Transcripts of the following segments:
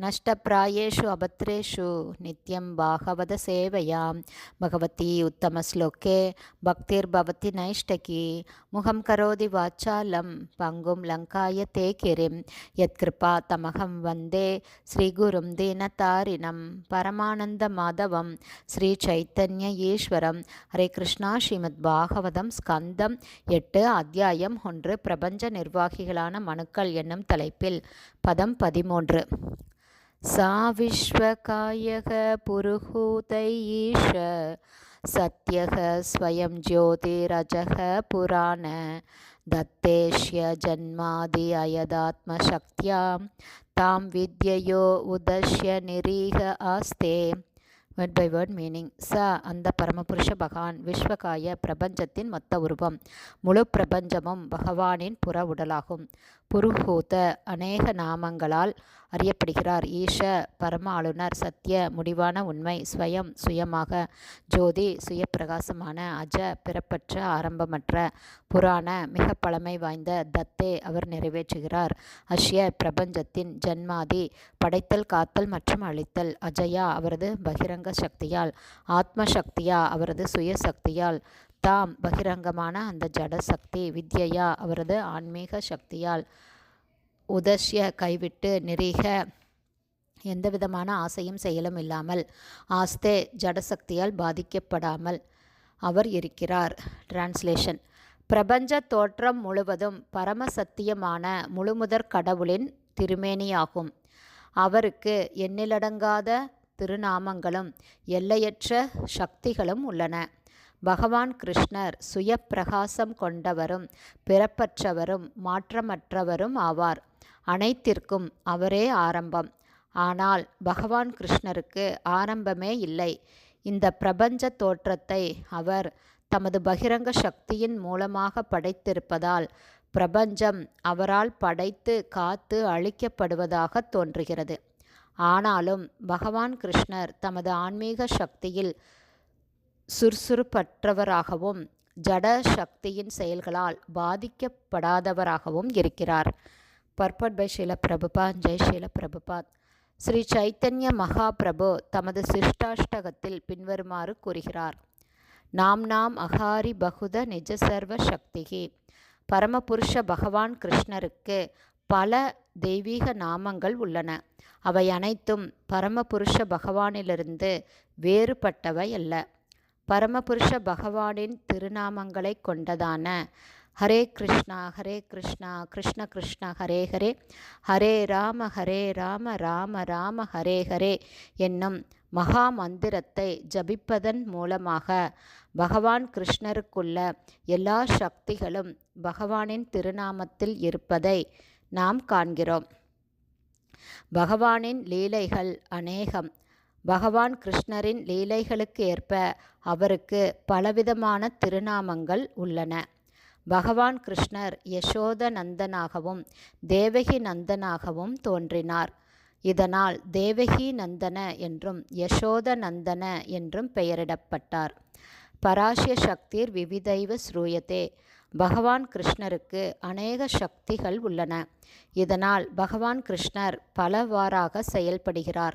नष्टप्रायेषु अभद्रेषु नित्यं भागवतसेवयां भगवती उत्तमश्लोके भक्तिर्भवति नैष्टकी मुखं करोति वाचालं पङ्गुं लङ्काय ते गिरिं यत्कृपा तमहं वन्दे श्रीगुरुं दीनतारिणं परमानन्दमाधवं श्रीचैतन्य ஈஸ்வரம் ஹரே கிருஷ்ணா ஸ்ரீமத் பாகவதம் ஸ்கந்தம் எட்டு அத்தியாயம் ஒன்று பிரபஞ்ச நிர்வாகிகளான மனுக்கள் என்னும் தலைப்பில் பதம் பதிமூன்று सा विश्वकायः पुरुहूत ईश सत्यः स्वयं ज्योतिरजः पुराण दत्तेष्य जन्मादि अयदात्मशक्त्यां तां विद्ययो उदश्य निरीह आस्ते வேர்ட் பை வேர்ட் மீனிங் ச அந்த பரமபுருஷ பகவான் விஸ்வகாய பிரபஞ்சத்தின் மொத்த உருவம் முழு பிரபஞ்சமும் பகவானின் புற உடலாகும். புருஹூத அநேக நாமங்களால் அறியப்படுகிறார். ஈஷ பரம ஆளுநர் சத்திய முடிவான உண்மை ஸ்வயம் சுயமாக ஜோதி சுயப்பிரகாசமான அஜ பிறப்பற்ற ஆரம்பமற்ற புராண மிக பழமை வாய்ந்த தத்தே அவர் நிறைவேற்றுகிறார். அஷ்ய பிரபஞ்சத்தின் ஜன்மாதி படைத்தல் காத்தல் மற்றும் அழித்தல் அஜயா அவரது பகிரங்க சக்தியால் ஆத்ம சக்தியா அவரது சுய சக்தியால் தாம் பகிரங்கமான அந்த ஜட சக்தி வித்யா அவரது ஆன்மீக சக்தியால். உதஷ்ய கைவிட்டு நிரீக எந்த விதமான ஆசையும் செயலும் இல்லாமல் ஆஸ்தே ஜடசக்தியால் பாதிக்கப்படாமல் அவர் இருக்கிறார். டிரான்ஸ்லேஷன் பிரபஞ்ச தோற்றம் முழுவதும் பரமசத்தியமான முழுமுதற் கடவுளின் திருமேனியாகும். அவருக்கு எண்ணிலடங்காத திருநாமங்களும் எல்லையற்ற சக்திகளும் உள்ளன. பகவான் கிருஷ்ணர் சுய பிரகாசம் கொண்டவரும் பிறப்பற்றவரும் மாற்றமற்றவரும் ஆவார். அனைத்திற்கும் அவரே ஆரம்பம். ஆனால் பகவான் கிருஷ்ணருக்கு ஆரம்பமே இல்லை. இந்த பிரபஞ்ச தோற்றத்தை அவர் தமது பகிரங்க சக்தியின் மூலமாக படைத்திருப்பதால் பிரபஞ்சம் அவரால் படைத்து காத்து அழிக்கப்படுவதாக தோன்றுகிறது. ஆனாலும் பகவான் கிருஷ்ணர் தமது ஆன்மீக சக்தியில் சுறுசுறுப்பற்றவராகவும் ஜட சக்தியின் செயல்களால் பாதிக்கப்படாதவராகவும் இருக்கிறார். பர்பட் பை ஷீல பிரபுபாத் ஜெய் ஷீல பிரபுபாத் ஸ்ரீ சைத்தன்ய மகாபிரபு தமது சிஷ்டாஷ்டகத்தில் பின்வருமாறு கூறுகிறார். நாம் நாம் அகாரி பகுத நிஜ சர்வ சக்திகி பரமபுருஷ பகவான் கிருஷ்ணருக்கு பல தெய்வீக நாமங்கள் உள்ளன. அவை அனைத்தும் பரமபுருஷ பகவானிலிருந்து வேறுபட்டவை அல்ல. பரமபுருஷ பகவானின் திருநாமங்களை கொண்டதான ஹரே கிருஷ்ணா ஹரே கிருஷ்ணா கிருஷ்ண கிருஷ்ண ஹரே ஹரே ஹரே ராம ஹரே ராம ராம ராம ஹரே ஹரே என்னும் மகா மந்திரத்தை ஜபிப்பதன் மூலமாக பகவான் கிருஷ்ணருக்குள்ள எல்லா சக்திகளும் பகவானின் திருநாமத்தில் இருப்பதை நாம் காண்கிறோம். பகவானின் லீலைகள் அநேகம். பகவான் கிருஷ்ணரின் லீலைகளுக்கு ஏற்ப அவருக்கு பலவிதமான திருநாமங்கள் உள்ளன. பகவான் கிருஷ்ணர் யசோத நந்தனாகவும் தேவகி நந்தனாகவும் தோன்றினார். இதனால் தேவகி நந்தன என்றும் யசோத நந்தன என்றும் பெயரிடப்பட்டார். பராசிய சக்திர் விவிதைவ ஸ்ரூயதே. பகவான் கிருஷ்ணருக்கு அநேக சக்திகள் உள்ளன. இதனால் பகவான் கிருஷ்ணர் பலவாறாக செயல்படுகிறார்.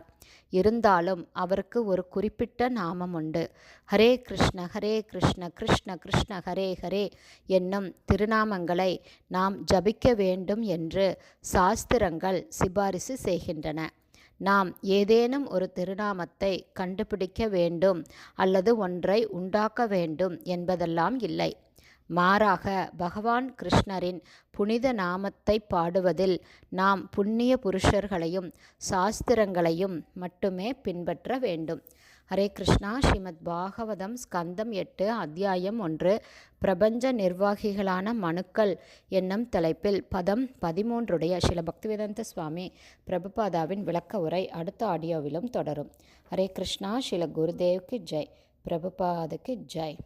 இருந்தாலும் அவருக்கு ஒரு குறிப்பிட்ட நாமம் உண்டு. ஹரே கிருஷ்ண ஹரே கிருஷ்ண கிருஷ்ண கிருஷ்ண ஹரே ஹரே என்னும் திருநாமங்களை நாம் ஜபிக்க வேண்டும் என்று சாஸ்திரங்கள் சிபாரிசு செய்கின்றன. நாம் ஏதேனும் ஒரு திருநாமத்தை கண்டுபிடிக்க வேண்டும் அல்லது ஒன்றை உண்டாக்க வேண்டும் என்பதெல்லாம் இல்லை. மாறாக பகவான் கிருஷ்ணரின் புனித நாமத்தை பாடுவதில் நாம் புண்ணிய புருஷர்களையும் சாஸ்திரங்களையும் மட்டுமே பின்பற்ற வேண்டும். ஹரே கிருஷ்ணா. ஸ்ரீமத் பாகவதம் ஸ்கந்தம் எட்டு அத்தியாயம் ஒன்று பிரபஞ்ச நிர்வாகிகளான மனுக்கள் என்னும் தலைப்பில் பதம் பதிமூன்றுடைய சில பக்திவேதாந்த சுவாமி பிரபுபாதாவின் விளக்க உரை அடுத்த ஆடியோவிலும் தொடரும். ஹரே கிருஷ்ணா. ஸ்ரீல குருதேவ்க்கு ஜெய். பிரபுபாதுக்கு ஜெய்.